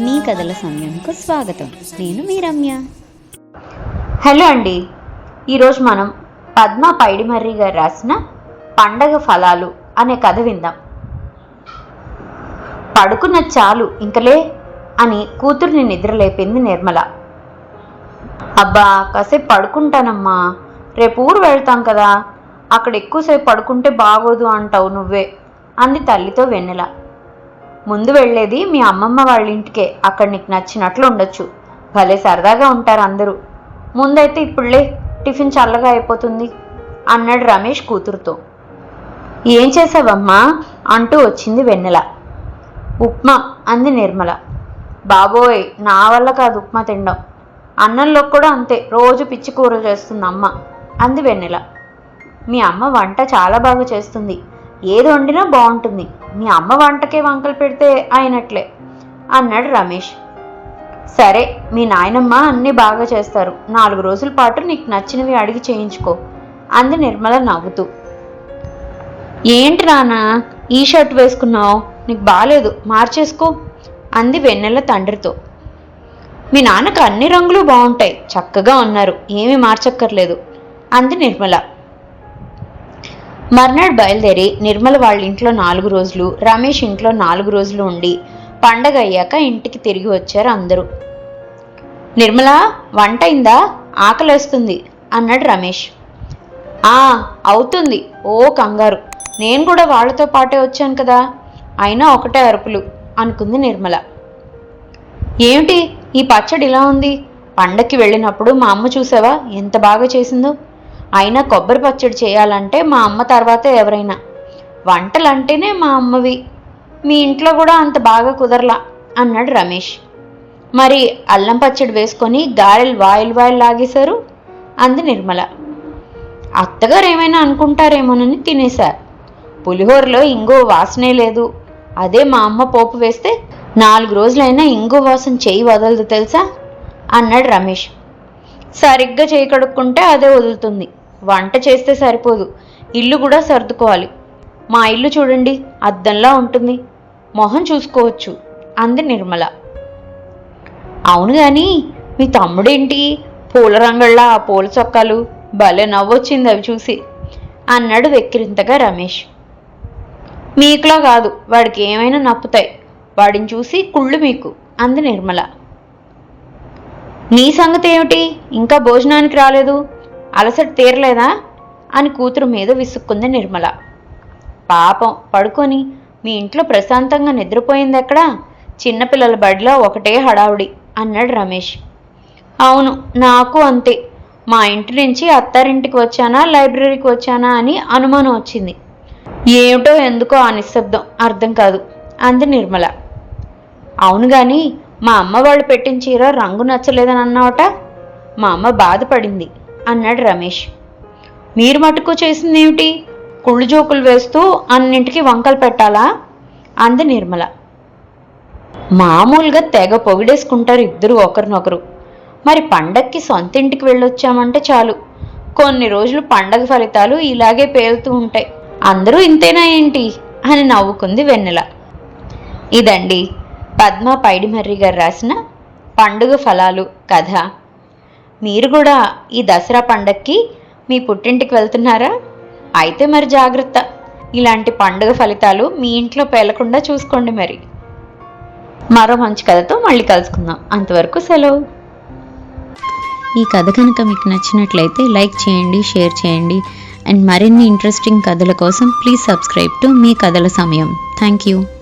మీ కథల సమయంకు స్వాగతం. నేను మీ రమ్య. హలో అండి. ఈరోజు మనం పద్మ పైడిమర్రి గారు రాసిన పండగ ఫలాలు అనే కథ విందాం. పడుకున్న చాలు ఇంకలే అని కూతుర్ని నిద్రలేపింది నిర్మల. అబ్బా కాసేపు పడుకుంటానమ్మా. రేపు ఊరు వెళ్తాం కదా. అక్కడ ఎక్కువసేపు పడుకుంటే బాగోదు అంటావు నువ్వే. అంది తల్లితో వెన్నెల. ముందు వెళ్ళేది మీ అమ్మమ్మ వాళ్ళ ఇంటికే అక్కడ నీకు నచ్చినట్లు ఉండొచ్చు. భలే సరదాగా ఉంటారు అందరూ. ముందైతే ఇప్పుడులే టిఫిన్ చల్లగా అయిపోతుంది అన్నాడు రమేష్ కూతురుతో. ఏం చేసావమ్మా? అంటూ వచ్చింది వెన్నెల. ఉప్మా అంది నిర్మల. బాబోయ్ నా వల్ల కాదు ఉప్మా తినడం. అన్నంలో కూడా అంతే రోజు పిచ్చి కూరలు చేస్తుంది అమ్మ అంది వెన్నెల. మీ అమ్మ వంట చాలా బాగా చేస్తుంది. ఏది వండినా బాగుంటుంది. మీ అమ్మ వంటకే వంకలు పెడితే అయినట్లే అన్నాడు రమేష్. సరే మీ నాయనమ్మ అన్నీ బాగా చేస్తారు. నాలుగు రోజుల పాటు నీకు నచ్చినవి అడిగి చేయించుకో అంది నిర్మల నవ్వుతూ. ఏంటి నాన్న ఈ షర్ట్ వేసుకున్నావు? నీకు బాగాలేదు మార్చేసుకో అంది వెన్నెల తండ్రితో. మీ నాన్నకు అన్ని రంగులు బాగుంటాయి చక్కగా ఉన్నారు ఏమీ మార్చక్కర్లేదు అంది నిర్మల. మర్నాడు బయలుదేరి నిర్మల వాళ్ళ ఇంట్లో నాలుగు రోజులు రమేష్ ఇంట్లో నాలుగు రోజులు ఉండి పండగ అయ్యాక ఇంటికి తిరిగి వచ్చారు అందరూ. నిర్మల వంట అయిందా? ఆకలేస్తుంది అన్నాడు రమేష్. ఆ అవుతుంది ఓ కంగారు. నేను కూడా వాళ్ళతో పాటే వచ్చాను కదా అయినా ఒకటే అరుపులు అనుకుంది నిర్మల. ఏమిటి ఈ పచ్చడి ఇలా ఉంది? పండక్కి వెళ్ళినప్పుడు మా అమ్మ చూసావా ఎంత బాగా చేసిందో? అయినా కొబ్బరి పచ్చడి చేయాలంటే మా అమ్మ తర్వాత ఎవరైనా. వంటలంటేనే మా అమ్మవి. మీ ఇంట్లో కూడా అంత బాగా కుదరలా అన్నాడు రమేష్. మరి అల్లం పచ్చడి వేసుకొని గారెలు వాయిల్ వాయిల్ లాగేశారు? అంది నిర్మల. అత్తగారు ఏమైనా అనుకుంటారేమోనని తినేశారు. పులిహోరలో ఇంగో వాసనే లేదు. అదే మా అమ్మ పోపు వేస్తే నాలుగు రోజులైనా ఇంగో వాసన చేయి వదలదు తెలుసా? అన్నాడు రమేష్. సరిగ్గా చేయి కడుక్కుంటే అదే వదులుతుంది. వంట చేస్తే సరిపోదు. ఇల్లు కూడా సర్దుకోవాలి. మా ఇల్లు చూడండి అద్దంలా ఉంటుంది. మొహం చూసుకోవచ్చు. అంది నిర్మల. అవును కానీ మీ తమ్ముడేంటి? పూల రంగళ్ళ ఆ పూల చొక్కాలు భలే నవ్వొచ్చింది అవి చూసి. అన్నాడు వెక్కిరింతగా రమేష్. మీకులా కాదు వాడికి ఏమైనా నప్పుతాయి. వాడిని చూసి కుళ్ళు మీకు అంది నిర్మల. నీ సంగతి ఏమిటి ఇంకా భోజనానికి రాలేదు? అలసట తీరలేదా? అని కూతురు మీద విసుక్కుంది నిర్మల. పాపం పడుకొని మీ ఇంట్లో ప్రశాంతంగా నిద్రపోయింది ఎక్కడా? చిన్నపిల్లల బడిలో ఒకటే హడావుడి అన్నాడు రమేష్. అవును నాకు అంతే. మా ఇంటి నుంచి అత్తారింటికి వచ్చానా లైబ్రరీకి వచ్చానా అని అనుమానం వచ్చింది. ఏమిటో ఎందుకో ఆ నిశ్శబ్దం అర్థం కాదు అంది నిర్మల. అవును కానీ మా అమ్మ వాళ్ళు పెట్టిన చీర రంగు నచ్చలేదని అన్నావట? మా అమ్మ బాధపడింది. అన్నాడు రమేష్. మీరు మటుకు చేసిందేమిటి? కుళ్ళు జోకులు వేస్తూ అన్నింటికి వంకలు పెట్టాలా? అంది నిర్మల. మామూలుగా తెగ పొగిడేసుకుంటారు ఇద్దరు ఒకరినొకరు. మరి పండక్కి సొంత ఇంటికి వెళ్ళొచ్చామంటే చాలు. కొన్ని రోజులు పండగ ఫలితాలు ఇలాగే పేలుతూ ఉంటాయి. అందరూ ఇంతేనా ఏంటి? అని నవ్వుకుంది వెన్నెల. ఇదండి పద్మ పైడిమర్రి గారు రాసిన పండుగ ఫలాలు కథ. మీరు కూడా ఈ దసరా పండక్కి మీ పుట్టింటికి వెళ్తున్నారా? అయితే మరి జాగ్రత్త. ఇలాంటి పండుగ ఫలితాలు మీ ఇంట్లో పేలకుండా చూసుకోండి మరి. మరో మంచి కథతో మళ్ళీ కలుసుకుందాం. అంతవరకు సెలవు. ఈ కథ కనుక మీకు నచ్చినట్లయితే లైక్ చేయండి షేర్ చేయండి. అండ్ మరిన్ని ఇంట్రెస్టింగ్ కథల కోసం ప్లీజ్ సబ్స్క్రైబ్ టు మీ కథల సమయం. Thank you.